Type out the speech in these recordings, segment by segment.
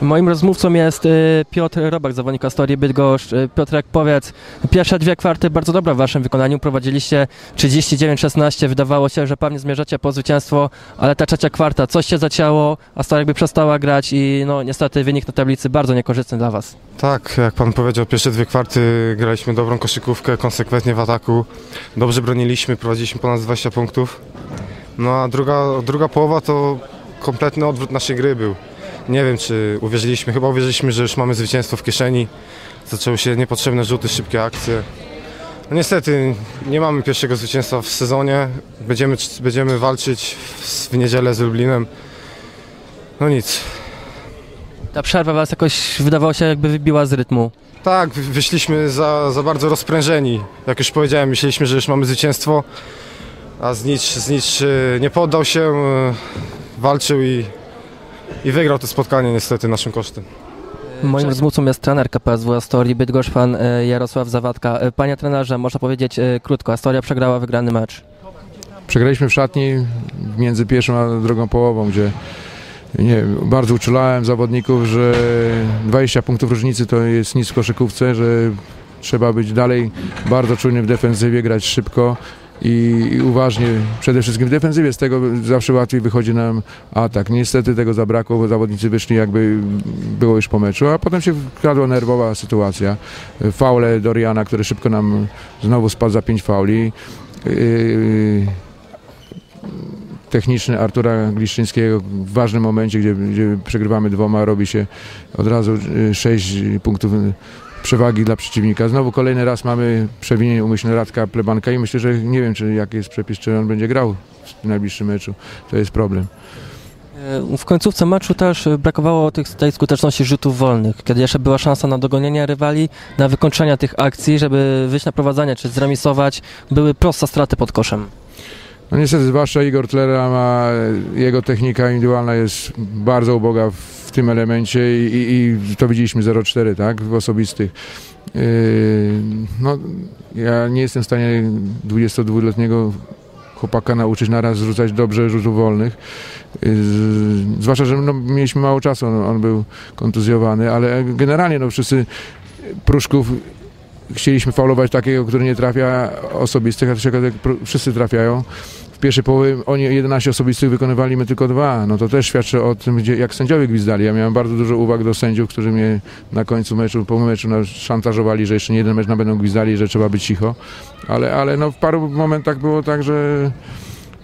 Moim rozmówcą jest y, Piotr Robak, zawodnik Astorii Bydgoszcz. Y, Piotrek, powiedz, pierwsze dwie kwarty bardzo dobre w waszym wykonaniu, prowadziliście 39-16, wydawało się, że pewnie zmierzacie po zwycięstwo, ale ta trzecia kwarta, coś się zacięło, Astoria jakby przestała grać i no niestety wynik na tablicy bardzo niekorzystny dla was. Tak, jak pan powiedział, pierwsze dwie kwarty graliśmy dobrą koszykówkę, konsekwentnie w ataku. Dobrze broniliśmy, prowadziliśmy ponad 20 punktów. No a druga, druga połowa to kompletny odwrót naszej gry był. Nie wiem, czy uwierzyliśmy, chyba uwierzyliśmy, że już mamy zwycięstwo w kieszeni. Zaczęły się niepotrzebne rzuty, szybkie akcje. No niestety nie mamy pierwszego zwycięstwa w sezonie. Będziemy, będziemy walczyć w, w niedzielę z Lublinem. No nic, Ta przerwa was jakoś wydawało się jakby wybiła z rytmu. Tak, wy- wyszliśmy za, za bardzo rozprężeni. Jak już powiedziałem, myśleliśmy, że już mamy zwycięstwo, a Znicz, Znicz e, nie poddał się, e, walczył i, i wygrał to spotkanie niestety naszym kosztem. Moim rozmówcą jest trener KPSW Astorii Bydgoszcz, pan y, Jarosław Zawadka. Y, Panie trenerze, można powiedzieć krótko, Astoria przegrała wygrany mecz. Przegraliśmy w szatni między pierwszą a drugą połową, gdzie nie, bardzo uczulałem zawodników, że 20 punktów różnicy to jest nic w koszykówce, że trzeba być dalej bardzo czujnym w defensywie, grać szybko i, i uważnie, przede wszystkim w defensywie. Z tego zawsze łatwiej wychodzi nam atak. Niestety tego zabrakło, bo zawodnicy wyszli jakby było już po meczu, a potem się wkradła nerwowa sytuacja. Faule Doriana, który szybko nam znowu spadł za 5 fauli. Yy, techniczny Artura Gliszczyńskiego w ważnym momencie, gdzie, gdzie przegrywamy dwoma, robi się od razu 6 punktów y, przewagi dla przeciwnika. Znowu kolejny raz mamy przewinienie umyślne Radka Plebanka i myślę, że nie wiem, czy jaki jest przepis, czy on będzie grał w najbliższym meczu. To jest problem. Y, W końcówce meczu też y, brakowało tych, tej skuteczności rzutów wolnych, kiedy jeszcze była szansa na dogonienie rywali, na wykończenie tych akcji, żeby wyjść na prowadzenie czy zremisować, były proste straty pod koszem. No niestety, zwłaszcza Igor Tlera ma, jego technika indywidualna jest bardzo uboga w tym elemencie i, i, to widzieliśmy 0,4 tak, w osobistych. Yy, no, ja nie jestem w stanie 22-letniego chłopaka nauczyć naraz rzucać dobrze rzutów wolnych. Yy, zwłaszcza, że no, mieliśmy mało czasu, on, on był kontuzjowany, ale generalnie no, wszyscy Pruszków chcieliśmy faulować takiego, który nie trafia osobistych, a wszyscy trafiają. W pierwszej połowie oni 11 osobistych wykonywali, my tylko dwa. No to też świadczy o tym, gdzie, jak sędziowie gwizdali. Ja miałem bardzo dużo uwag do sędziów, którzy mnie na końcu meczu, po meczu szantażowali, że jeszcze nie jeden mecz na będą gwizdali, że trzeba być cicho. Ale, ale no, w paru momentach było tak, że,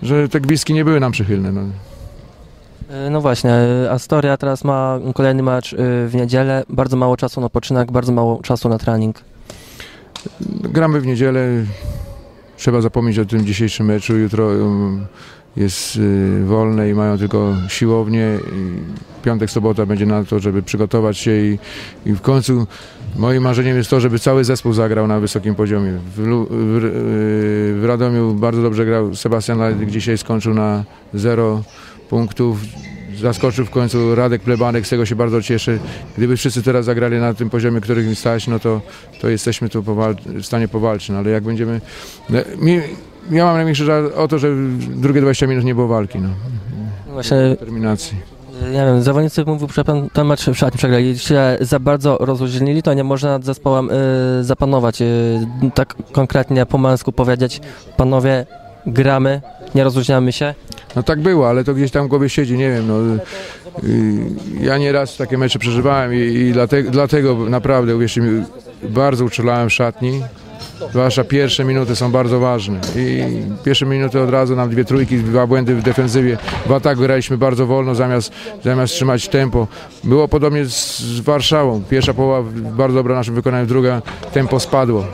że te gwizdki nie były nam przychylne. No. Y, No właśnie, y, Astoria teraz ma kolejny mecz y, w niedzielę, bardzo mało czasu na poczynak, bardzo mało czasu na trening. Gramy w niedzielę. Trzeba zapomnieć o tym dzisiejszym meczu. Jutro um, jest y, wolne i mają tylko siłownię. Piątek, sobota będzie na to, żeby przygotować się i, i w końcu moim marzeniem jest to, żeby cały zespół zagrał na wysokim poziomie. W, w, y, w Radomiu bardzo dobrze grał Sebastian Lalik, dzisiaj skończył na zero punktów. Zaskoczył w końcu Radek Plebanek, z tego się bardzo cieszę. Gdyby wszyscy teraz zagrali na tym poziomie, których mi stać, no to, to jesteśmy tu w stanie powalczyć. No, ale jak będziemy... No, mi, ja mam najmniejszy żal o to, że drugie 20 minut nie było walki. No. Właśnie, Determinacji. nie wiem, zawodnicy mówił, że pan ten mecz w szatni przegrali, się za bardzo rozluźnili, to nie można nad zespołem y, zapanować. Y, tak konkretnie po męsku powiedzieć, panowie, gramy, nie rozluźniamy się. No tak było, ale to gdzieś tam w głowie siedzi, nie wiem. No, y, ja nieraz takie mecze przeżywałem i, i dlatego, dlatego naprawdę, uwierzcie mi, bardzo uczulałem szatni. Zwłaszcza pierwsze minuty są bardzo ważne. I pierwsze minuty od razu nam dwie trójki, dwa błędy w defensywie. W ataku graliśmy bardzo wolno, zamiast, zamiast trzymać tempo. Było podobnie z, Warszawą. Pierwsza połowa bardzo dobra naszym wykonaniu, druga tempo spadło.